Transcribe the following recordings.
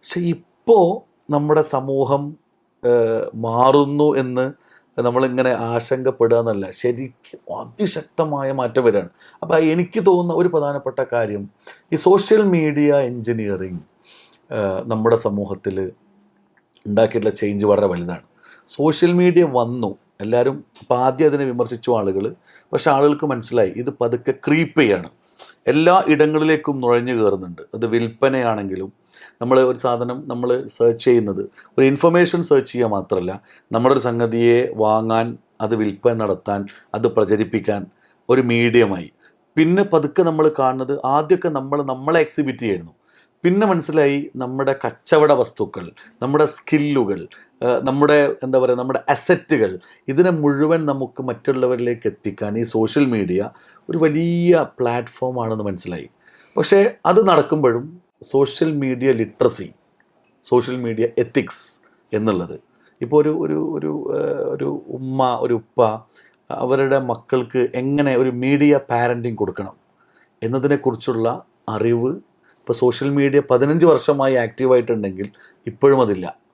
പക്ഷെ ഇപ്പോൾ നമ്മുടെ സമൂഹം മാറുന്നു എന്ന് നമ്മളിങ്ങനെ ആശങ്കപ്പെടുക എന്നല്ല. ശരിക്കും അതിശക്തമായ മാറ്റം വരികയാണ്. അപ്പോൾ എനിക്ക് തോന്നുന്ന ഒരു പ്രധാനപ്പെട്ട കാര്യം ഈ സോഷ്യൽ മീഡിയ എൻജിനീയറിങ് നമ്മുടെ സമൂഹത്തിൽ ഉണ്ടാക്കിയിട്ടുള്ള ചേഞ്ച് വളരെ വലുതാണ്. സോഷ്യൽ മീഡിയ വന്നു. എല്ലാവരും ഇപ്പോൾ ആദ്യം അതിനെ വിമർശിച്ചു ആളുകൾ പക്ഷേ ആളുകൾക്ക് മനസ്സിലായി ഇത് പതുക്കെ ക്രീപ്പ് ചെയ്യാണ്. എല്ലാ ഇടങ്ങളിലേക്കും നുഴഞ്ഞു കയറുന്നുണ്ട്. അത് വിൽപ്പനയാണെങ്കിലും നമ്മൾ ഒരു സാധനം നമ്മൾ സെർച്ച് ചെയ്യുന്നത് ഒരു ഇൻഫർമേഷൻ സെർച്ച് ചെയ്യുക മാത്രമല്ല നമ്മുടെ ഒരു സംഗതിയെ വാങ്ങാൻ അത് വിൽപ്പന നടത്താൻ അത് പ്രചരിപ്പിക്കാൻ ഒരു മീഡിയമായി പിന്നെ പതുക്കെ നമ്മൾ കാണുന്നത് ആദ്യമൊക്കെ നമ്മൾ നമ്മളെ എക്സിബിറ്റ് ചെയ്യുന്നു. പിന്നെ മനസ്സിലായി നമ്മുടെ കച്ചവട വസ്തുക്കൾ നമ്മുടെ സ്കില്ലുകൾ നമ്മുടെ എന്താ പറയുക നമ്മുടെ അസറ്റുകൾ ഇതിനെ മുഴുവൻ നമുക്ക് മറ്റുള്ളവരിലേക്ക് എത്തിക്കാൻ ഈ സോഷ്യൽ മീഡിയ ഒരു വലിയ പ്ലാറ്റ്ഫോമാണെന്ന് മനസ്സിലായി. പക്ഷേ അത് നടക്കുമ്പോഴും social media literacy social media ethics എന്നുള്ളത്. ഇപ്പോൾ ഒരു ഒരു ഒരു ഒരു ഉമ്മ ഒരു ഉപ്പ അവരുടെ മക്കൾക്ക് എങ്ങനെ ഒരു മീഡിയ പാരന്റിങ് കൊടുക്കണം എന്നതിനെക്കുറിച്ചുള്ള അറിവ് ഇപ്പോൾ സോഷ്യൽ മീഡിയ പതിനഞ്ച് വർഷമായി ആക്റ്റീവായിട്ടുണ്ടെങ്കിൽ ഇപ്പോഴും അതില്ല.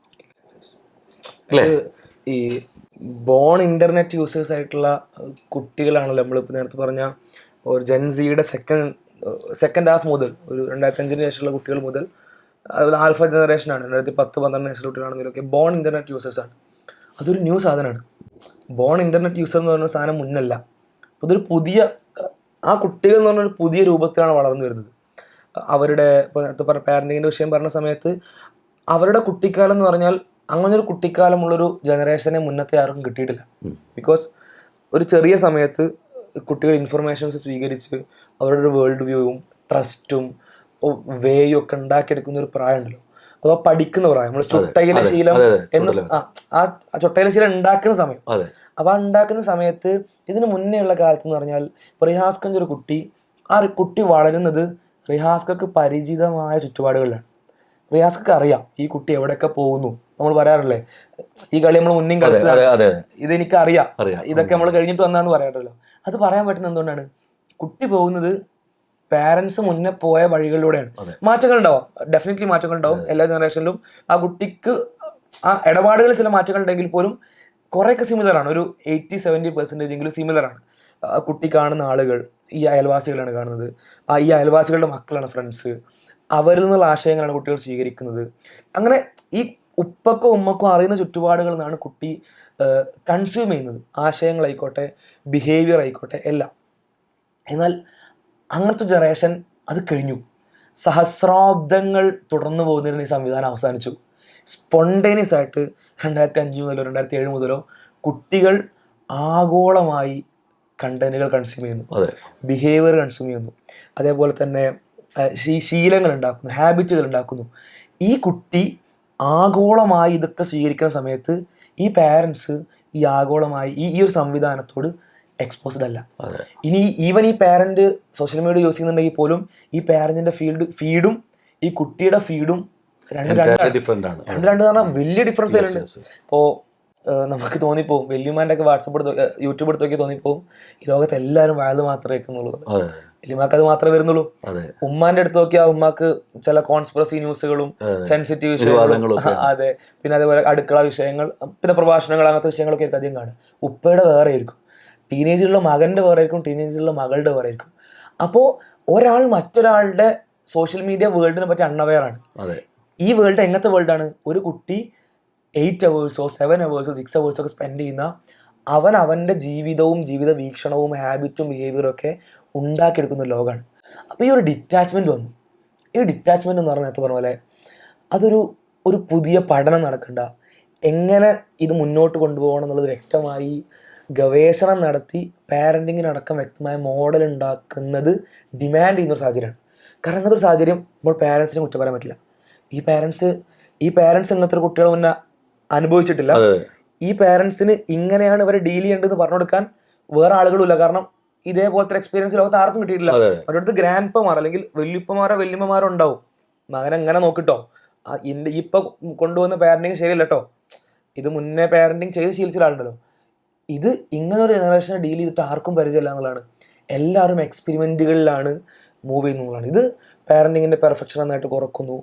ഈ ബോൺ ഇന്റർനെറ്റ് യൂസേഴ്സ് ആയിട്ടുള്ള കുട്ടികളാണല്ലോ നമ്മളിപ്പോൾ നേരത്തെ പറഞ്ഞ ഒരു ജെൻസിയുടെ സെക്കൻഡ് സെക്കൻഡ് ഹാഫ് മുതൽ ഒരു രണ്ടായിരത്തി അഞ്ചിന് ശേഷമുള്ള കുട്ടികൾ മുതൽ അതുപോലെ ആൽഫ ആണ് രണ്ടായിരത്തി പത്ത് പന്ത്രണ്ട് ശേഷമുള്ള കുട്ടികളാണെങ്കിലൊക്കെ ബോൺ ഇന്റർനെറ്റ് യൂസേഴ്സ് ആണ്. അതൊരു ന്യൂ സാധനമാണ്. ബോൺ ഇന്റർനെറ്റ് യൂസർ എന്ന് പറയുന്ന സാധനം മുന്നല്ല. അതൊരു പുതിയ ആ കുട്ടികൾ എന്ന് പറഞ്ഞൊരു പുതിയ രൂപത്തിലാണ് വളർന്നു വരുന്നത്. അവരുടെ ഇപ്പോൾ നേരത്തെ പറഞ്ഞ പാരന്റിങ്ങിന്റെ വിഷയം പറഞ്ഞ സമയത്ത് അവരുടെ കുട്ടിക്കാലം എന്ന് പറഞ്ഞാൽ അങ്ങനെ ഒരു കുട്ടിക്കാലമുള്ളൊരു ജനറേഷനെ മുന്നത്തെ ആർക്കും കിട്ടിയിട്ടില്ല. ബിക്കോസ് ഒരു ചെറിയ സമയത്ത് കുട്ടികൾ ഇൻഫർമേഷൻസ് സ്വീകരിച്ച് അവരുടെ ഒരു വേൾഡ് വ്യൂവും ട്രസ്റ്റും വേയും ഒക്കെ ഉണ്ടാക്കിയെടുക്കുന്ന ഒരു പ്രായമുണ്ടല്ലോ. അഥവാ പഠിക്കുന്ന പ്രായം നമ്മൾ ചൊട്ടയിലെ ശീലം എന്ന് ആ ചൊട്ടയിലെ ശീലം ഉണ്ടാക്കുന്ന സമയം. അപ്പൊ അപ്പോൾ ആ ഉണ്ടാക്കുന്ന സമയത്ത് ഇതിന് മുന്നേ ഉള്ള കാലത്ത് എന്ന് പറഞ്ഞാൽ ഇപ്പോൾ റിഹാസ്കന്റെ ഒരു കുട്ടി ആ കുട്ടി വളരുന്നത് റിഹാസ്കക്ക് പരിചിതമായ ചുറ്റുപാടുകളിലാണ്. റിയാസ്ക്ക് അറിയാം ഈ കുട്ടി എവിടെയൊക്കെ പോകുന്നു. നമ്മൾ പറയാറില്ലേ? ഈ കളി നമ്മൾ മുന്നേ കളിച്ചതാണ്. ഇതെനിക്ക് അറിയാം. ഇതൊക്കെ നമ്മൾ കഴിഞ്ഞിട്ട് വന്നാന്ന് പറയാറുണ്ടല്ലോ അത് പറയാൻ പറ്റുന്ന എന്തുകൊണ്ടാണ്? കുട്ടി പോകുന്നത് പാരന്റ്സ് മുന്നേ പോയ വഴികളിലൂടെയാണ്. മാറ്റങ്ങൾ ഉണ്ടാവും ഡെഫിനറ്റ്ലി മാറ്റങ്ങൾ ഉണ്ടാവും എല്ലാ ജനറേഷനിലും ആ കുട്ടിക്ക് ആ ഇടപാടുകളിൽ ചില മാറ്റങ്ങൾ ഉണ്ടെങ്കിൽ പോലും കുറേയൊക്കെ സിമിലർ ആണ്. ഒരു എയ്റ്റി സെവന്റി പെർസെന്റേജ് എങ്കിലും സിമിലറാണ് കുട്ടി കാണുന്ന ആളുകൾ ഈ അയൽവാസികളാണ് കാണുന്നത്. ആ ഈ അയൽവാസികളുടെ മക്കളാണ് ഫ്രണ്ട്സ് അവരിൽ നിന്നുള്ള ആശയങ്ങളാണ് കുട്ടികൾ സ്വീകരിക്കുന്നത്. അങ്ങനെ ഈ ഉപ്പക്കോ ഉമ്മക്കോ അറിയുന്ന ചുറ്റുപാടുകളിൽ നിന്നാണ് കുട്ടി കൺസ്യൂം ചെയ്യുന്നത്. ആശയങ്ങളായിക്കോട്ടെ ബിഹേവിയർ ആയിക്കോട്ടെ എല്ലാം. എന്നാൽ അങ്ങനത്തെ ജനറേഷൻ അത് കഴിഞ്ഞു. സഹസ്രാബ്ദങ്ങൾ തുടർന്നു പോകുന്നതിന് ഈ സംവിധാനം അവസാനിച്ചു. സ്പോണ്ടേനിയസ് ആയിട്ട് രണ്ടായിരത്തി അഞ്ച് മുതലോ രണ്ടായിരത്തി ഏഴ് മുതലോ കുട്ടികൾ ആഗോളമായി കണ്ടന്റുകൾ കൺസ്യൂം ചെയ്യുന്നു. ബിഹേവിയർ കൺസ്യൂം ചെയ്യുന്നു. അതേപോലെ തന്നെ ശീലങ്ങൾ ഉണ്ടാക്കുന്നു ഹാബിറ്റുകൾ ഉണ്ടാക്കുന്നു ഈ കുട്ടി ആഗോളമായി ഇതൊക്കെ സ്വീകരിക്കുന്ന സമയത്ത് ഈ പാരൻസ് ഈ ആഗോളമായി ഈ ഈ ഒരു സംവിധാനത്തോട് എക്സ്പോസ്ഡ് അല്ല. ഇനി ഈവൻ ഈ പാരന്റ് സോഷ്യൽ മീഡിയ യൂസ് ചെയ്യുന്നുണ്ടെങ്കിൽ പോലും ഈ പാരന്റിന്റെ ഫീൽഡ് ഫീഡും ഈ കുട്ടിയുടെ ഫീഡും രണ്ട് രണ്ട് രണ്ട് രണ്ട് പറഞ്ഞാൽ വലിയ ഡിഫറൻസ് yes. ഇപ്പോൾ നമുക്ക് തോന്നിപ്പോവും. വല്യമാന്റെ ഒക്കെ വാട്സപ്പ് എടുത്ത് യൂട്യൂബ് എടുത്ത് നോക്കി തോന്നിപ്പോവും. ഈ ലോകത്ത് എല്ലാവരും വയത് മാത്രമേ കേൾക്കുന്നുള്ളൂ അതെ വല്യമാക്ക് അത് മാത്രമേ വരുന്നുള്ളൂ. ഉമ്മാന്റെ അടുത്ത് നോക്കിയാൽ ഉമ്മാക്ക് ചില കോൺസ്പിറസി ന്യൂസുകളും സെൻസിറ്റീവ് വിഷയങ്ങളും അതെ. പിന്നെ അതേപോലെ അടുക്കള വിഷയങ്ങൾ പിന്നെ പ്രഭാഷണങ്ങൾ അങ്ങനത്തെ വിഷയങ്ങളൊക്കെ ആയിരിക്കും അധികം കാണുക. ഉപ്പയുടെ വേറെ ആയിരിക്കും. ടീനേജിലുള്ള മകന്റെ വേറെ ആയിരിക്കും ടീനേജിലുള്ള മകളുടെ വേറെ ആയിരിക്കും. അപ്പോൾ ഒരാൾ മറ്റൊരാളുടെ സോഷ്യൽ മീഡിയ വേൾഡിനെ പറ്റി അൺഅവെയർ ആണ്. ഈ വേൾഡ് എങ്ങനത്തെ വേൾഡാണ് ഒരു കുട്ടി എയ്റ്റ് അവേഴ്സോ സെവൻ അവേഴ്സോ സിക്സ് അവേഴ്സോ ഒക്കെ സ്പെൻഡ് ചെയ്യുന്ന അവൻ അവന്റെ ജീവിതവും ജീവിത വീക്ഷണവും ഹാബിറ്റും ബിഹേവിയറും ഒക്കെ ഉണ്ടാക്കിയെടുക്കുന്ന ലോകമാണ് അപ്പോൾ ഈ ഒരു ഡിറ്റാച്ച്മെന്റ് വന്നു. ഈ ഡിറ്റാച്ച്മെന്റ് എന്ന് പറഞ്ഞ നേരത്തെ പറഞ്ഞ പോലെ അതൊരു ഒരു പുതിയ പഠനം നടക്കണ്ട. എങ്ങനെ ഇത് മുന്നോട്ട് കൊണ്ടുപോകണം എന്നുള്ളത് വ്യക്തമായി ഗവേഷണം നടത്തി പാരന്റിങ്ങിനടക്കം വ്യക്തമായ മോഡൽ ഉണ്ടാക്കുന്നത് ഡിമാൻഡ് ചെയ്യുന്ന ഒരു സാഹചര്യമാണ്. കാരണം അങ്ങനത്തെ ഒരു സാഹചര്യം നമ്മൾ പാരൻസിനെ കുറ്റം പറയാൻ പറ്റില്ല. ഈ പാരൻസ് ഈ പാരൻസ് ഇങ്ങനത്തെ ഒരു കുട്ടികൾ മുന്നേ അനുഭവിച്ചിട്ടില്ല. ഈ പാരൻസിന് ഇങ്ങനെയാണ് ഇവരെ ഡീൽ ചെയ്യേണ്ടതെന്ന് പറഞ്ഞു കൊടുക്കാൻ വേറെ ആളുകളുമില്ല. കാരണം ഇതേപോലത്തെ എക്സ്പീരിയൻസ് ലോകത്ത് ആർക്കും കിട്ടിയിട്ടില്ല. അതെ അവരുടെ അടുത്ത് ഗ്രാൻഡ് പമാർ അല്ലെങ്കിൽ വല്യപ്പമാരോ വല്യമ്മമാരോ ഉണ്ടാവും. മകൻ അങ്ങനെ നോക്കിട്ടോ. എന്റെ ഇപ്പൊ കൊണ്ടുവന്ന പാരന്റിങ് ശരിയല്ല കേട്ടോ ഇത് മുന്നേ പാരന്റിങ് ചെയ്ത് ശീലിച്ച ഒരാളുണ്ടല്ലോ. ഇത് ഇങ്ങനെ ഒരു ജനറേഷനെ ഡീൽ ചെയ്തിട്ട് ആർക്കും പരിചയമില്ല എന്നുള്ളതാണ്. എല്ലാവരും എക്സ്പെരിമെന്റുകളിലാണ് മൂവ് ചെയ്യുന്നതാണ് ഇത് പാരന്റിങ്ങിന്റെ പെർഫെക്ഷൻ നന്നായിട്ട് കുറക്കുന്നു.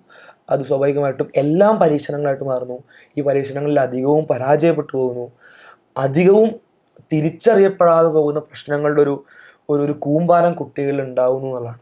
അത് സ്വാഭാവികമായിട്ടും എല്ലാം പരീക്ഷണങ്ങളായിട്ട് മാറുന്നു. ഈ പരീക്ഷണങ്ങളിൽ അധികവും പരാജയപ്പെട്ടു പോകുന്നു. അധികവും തിരിച്ചറിയപ്പെടാതെ പോകുന്ന പ്രശ്നങ്ങളുടെ ഒരു ഒരു കൂമ്പാരം കുട്ടികളിൽ ഉണ്ടാവുന്നു എന്നുള്ളതാണ്.